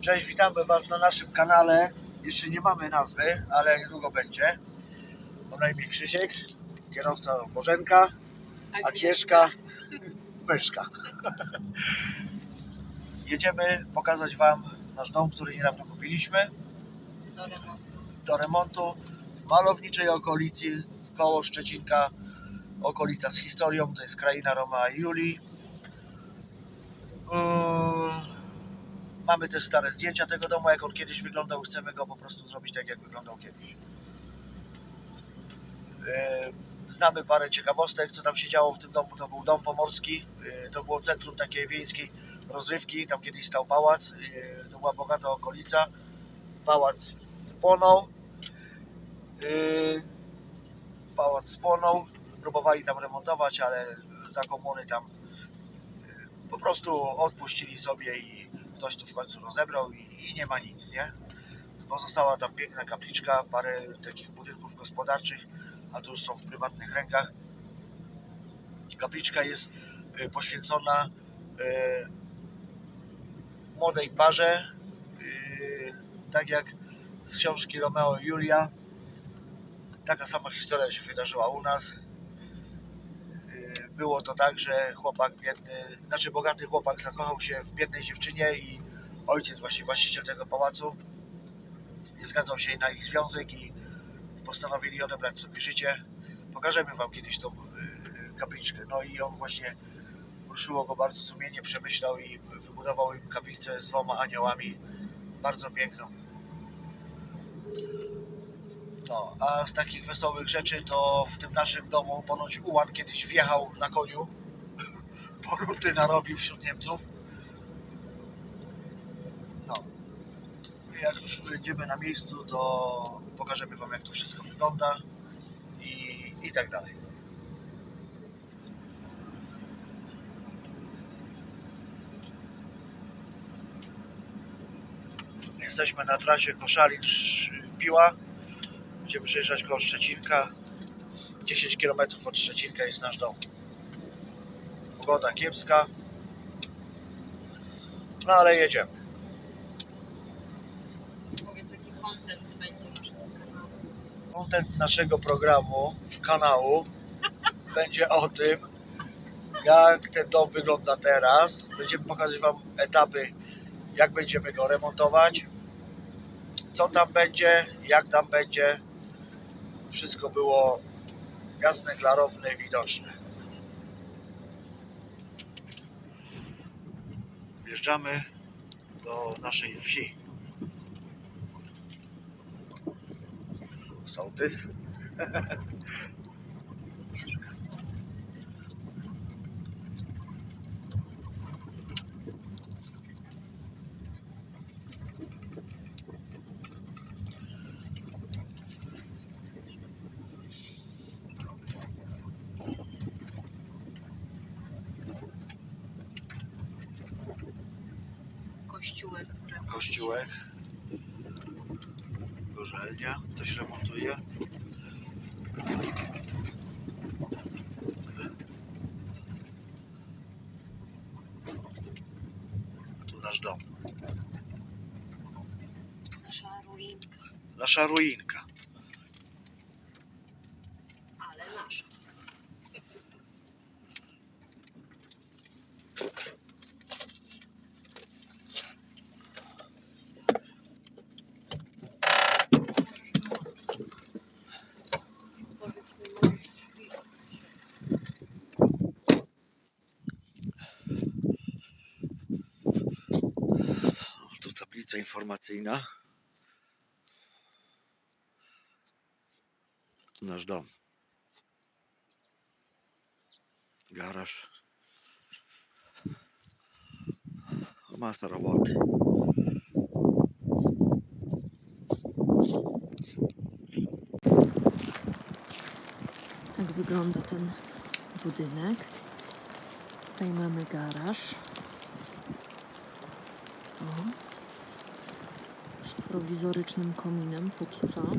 Cześć, witamy Was na naszym kanale. Jeszcze nie mamy nazwy, ale niedługo będzie. Mam na imię Krzysiek, kierowca Bożenka, Agnieszka, Myszka. Jedziemy pokazać Wam nasz dom, który niedawno kupiliśmy do remontu. do remontu w malowniczej okolicy koło Szczecinka. Okolica z historią, to jest kraina Roma i Julii. Yy, Mamy też stare zdjęcia tego domu, jak on kiedyś wyglądał. Chcemy go po prostu zrobić tak, jak wyglądał kiedyś. Yy, Znamy parę ciekawostek, co tam się działo w tym domu. To był dom pomorski. Yy, To było centrum takiej wiejskiej rozrywki. Tam kiedyś stał pałac. Yy, To była bogata okolica. Pałac płonął. Pałac spłonął. Próbowali tam remontować, ale za komuny tam po prostu odpuścili sobie i ktoś tu w końcu rozebrał i, i nie ma nic, nie? Pozostała tam piękna kapliczka, parę takich budynków gospodarczych, a tu już są w prywatnych rękach. Kapliczka jest yy, poświęcona yy, młodej parze, yy, tak jak z książki Romeo i Julia. Taka sama historia się wydarzyła u nas. Było to tak, że chłopak biedny, znaczy bogaty chłopak zakochał się w biednej dziewczynie i ojciec, właśnie właściciel tego pałacu, nie zgadzał się na ich związek i postanowili odebrać sobie życie. Pokażemy Wam kiedyś tą yy, kapliczkę. No i on właśnie ruszyło go bardzo sumienie, przemyślał i wybudował im kaplicę z dwoma aniołami. Bardzo piękną. No, a z takich wesołych rzeczy to w tym naszym domu ponoć Ułan kiedyś wjechał na koniu, poruty narobił wśród Niemców. No, jak już będziemy na miejscu, to pokażemy Wam jak to wszystko wygląda i, i tak dalej. Jesteśmy na trasie Koszalin-Piła. Będziemy przejeżdżać koło Szczecinka. 10 km od Szczecinka jest nasz dom. Pogoda kiepska. No ale jedziemy. Powiedz, jaki content będzie naszego kanału. Content naszego programu, kanału, będzie o tym, jak ten dom wygląda teraz. Będziemy pokazywać Wam etapy, jak będziemy go remontować, co tam będzie, jak tam będzie. Wszystko było jasne, klarowne i widoczne. Wjeżdżamy do naszej wsi. Sołtys. Kościółek w remoncie. kościółek, gorzelnia, ktoś remontuje. Tu nasz dom, Nasza ruinka, nasza ruinka. Informacyjna. Nasz dom. Garaż. Masa roboty. Tak wygląda ten budynek. Tutaj mamy garaż. O. Prowizorycznym kominem póki co.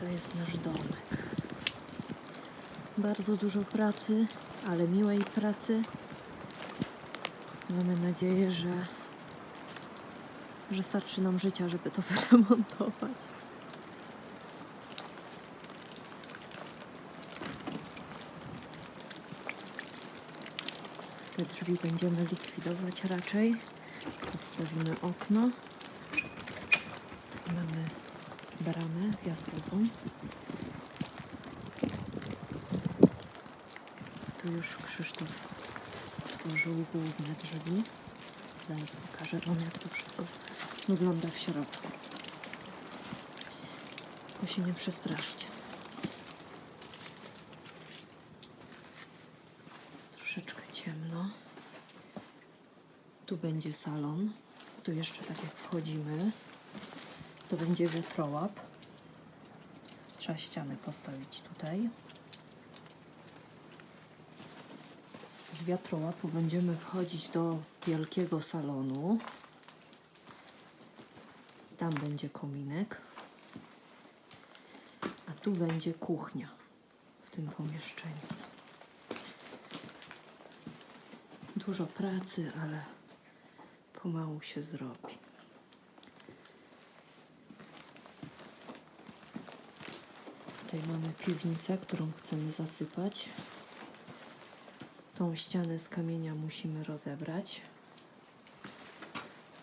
To jest nasz domek. Bardzo dużo pracy, ale miłej pracy. Mamy nadzieję, że, że starczy nam życia, żeby to wyremontować. Te drzwi będziemy likwidować raczej. Wstawimy okno. Mamy bramę wjazdową. Tu już Krzysztof otworzył główne drzwi. Zaraz pokażę Wam, jak to wszystko wygląda w środku. Tylko się nie przestraszcie. Troszeczkę ciemno. Tu będzie salon. Tu jeszcze tak jak wchodzimy, to będzie wiatrołap. Trzeba ścianę postawić tutaj. Z wiatrołapu będziemy wchodzić do wielkiego salonu. Tam będzie kominek. A tu będzie kuchnia w tym pomieszczeniu. Dużo pracy, ale pomału się zrobi. Tutaj mamy piwnicę, którą chcemy zasypać. Tą ścianę z kamienia musimy rozebrać.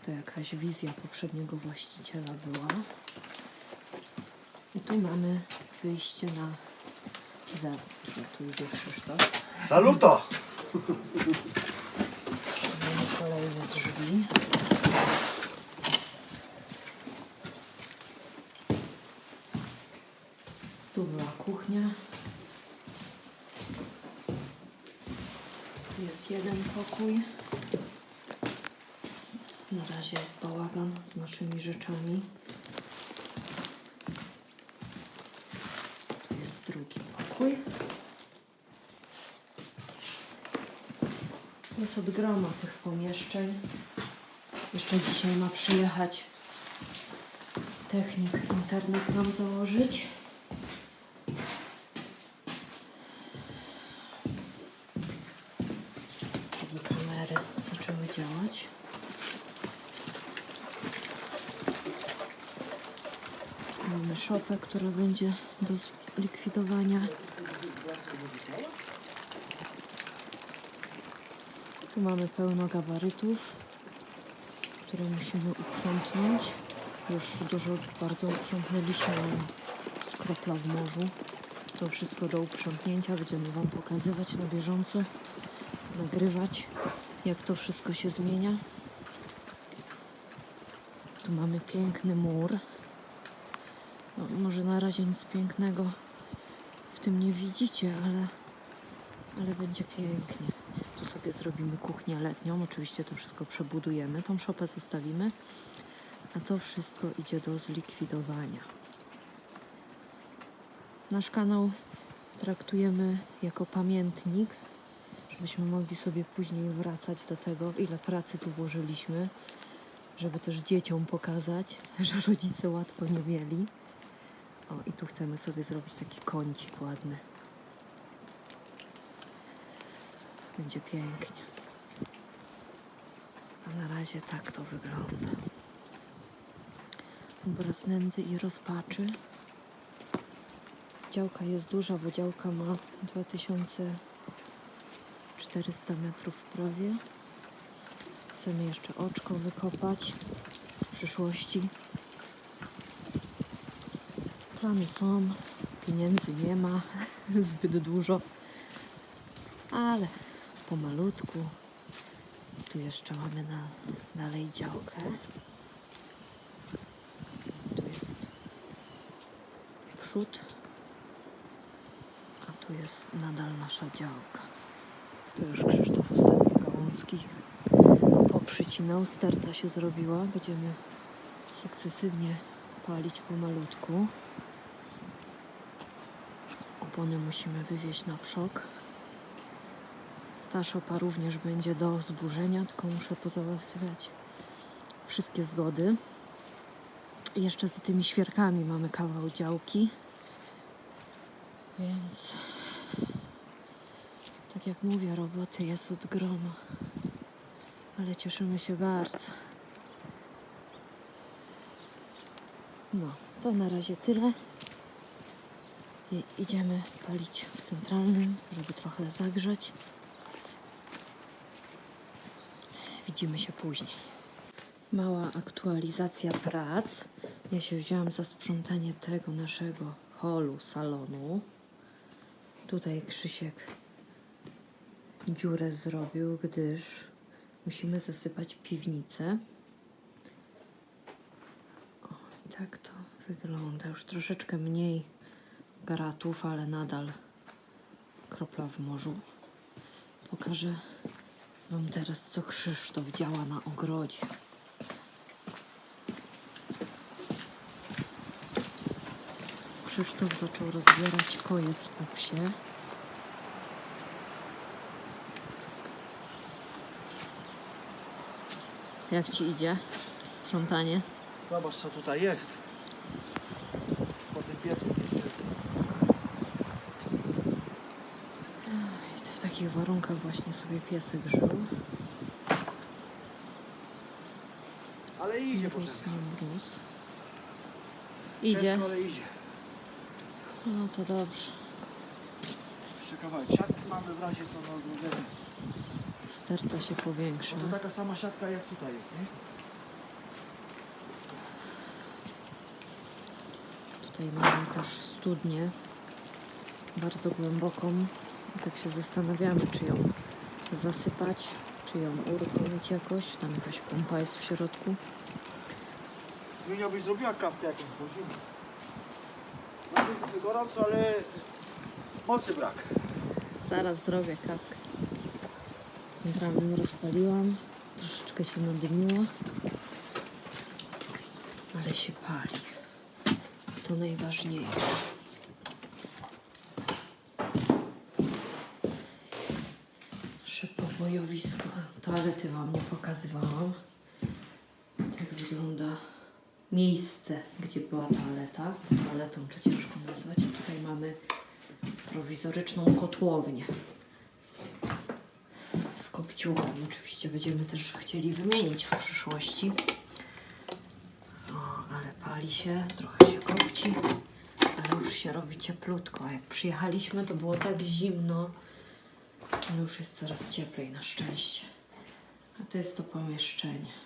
To jakaś wizja poprzedniego właściciela była. I tu mamy wyjście na zewnątrz. Tu idzie Krzysztof. Saluto! Kolejne drzwi. Tu była kuchnia. Tu jest jeden pokój. Na razie jest bałagan z naszymi rzeczami. 500 grama tych pomieszczeń. Jeszcze dzisiaj ma przyjechać technik, internet nam założyć. Żeby kamery zaczęły działać. Mamy szopę, która będzie do zlikwidowania. Tu mamy pełno gabarytów, które musimy uprzątnąć. Już dużo bardzo uprzątnęliśmy z kropla w morzu. To wszystko do uprzątnięcia będziemy Wam pokazywać na bieżąco, nagrywać, jak to wszystko się zmienia. Tu mamy piękny mur. No, może na razie nic pięknego w tym nie widzicie, ale, ale będzie pięknie. Tu sobie zrobimy kuchnię letnią. Oczywiście to wszystko przebudujemy. Tą szopę zostawimy. A to wszystko idzie do zlikwidowania. Nasz kanał traktujemy jako pamiętnik, żebyśmy mogli sobie później wracać do tego, ile pracy tu włożyliśmy, żeby też dzieciom pokazać, że rodzice łatwo nie mieli. O, i tu chcemy sobie zrobić taki kącik ładny. Będzie pięknie. A na razie tak to wygląda. Obraz nędzy i rozpaczy. Działka jest duża, bo działka ma 2400 metrów prawie. Chcemy jeszcze oczko wykopać w przyszłości. Plany są, pieniędzy nie ma zbyt dużo, ale pomalutku. Tu jeszcze mamy na, dalej działkę. Tu jest przód, a tu jest nadal nasza działka. Tu już Krzysztof ostatnio gałązki poprzycinał, sterta się zrobiła. Będziemy sukcesywnie palić pomalutku. Opony musimy wywieźć na przok. Ta szopa również będzie do zburzenia, tylko muszę pozałatwiać wszystkie zgody. Jeszcze za tymi świerkami mamy kawał działki. Więc tak jak mówię, roboty jest od groma. ale cieszymy się bardzo. No, to na razie tyle. I idziemy palić w centralnym, żeby trochę zagrzać. Widzimy się później. Mała aktualizacja prac. Ja się wzięłam za sprzątanie tego naszego holu, salonu. Tutaj Krzysiek dziurę zrobił, gdyż musimy zasypać piwnicę. O, tak to wygląda. Już troszeczkę mniej gratów, ale nadal kropla w morzu. Pokażę Wam teraz, co Krzysztof działa na ogrodzie. Krzysztof zaczął rozbierać koniec po psie. Jak ci idzie sprzątanie? Zobacz co tutaj jest. Po tym piesku. Ej, W takich warunkach właśnie sobie piesek żył. Ale idzie Mróz, poczekaj. nie mróz. Idzie. Ciężko, ale idzie. No to dobrze. Jeszcze kawałek siatki mamy w razie co na ogrodzeniu. Sterta się powiększa. No to taka sama siatka jak tutaj jest, nie? Tutaj mamy też studnię. Bardzo głęboką. I tak się zastanawiamy, czy ją zasypać, czy ją uruchomić jakoś. Tam jakaś pompa jest w środku. Zmienia byś zrobiła kawkę jakąś po zimie. No, gorąco, ale mocy brak. Zaraz zrobię kawkę. Centralną rozpaliłam. Troszeczkę się nadymiła. Ale się pali. To najważniejsze. Nasze pobojowisko. Toalety Wam nie pokazywałam. Tak wygląda miejsce, gdzie była toaleta. Toaletą to ciężko nazwać. Tutaj mamy prowizoryczną kotłownię z kopciuchem. Oczywiście będziemy też chcieli wymienić w przyszłości. O, ale pali się, trochę się kopci, ale już się robi cieplutko. A jak przyjechaliśmy, to było tak zimno, już jest coraz cieplej na szczęście. A to jest to pomieszczenie.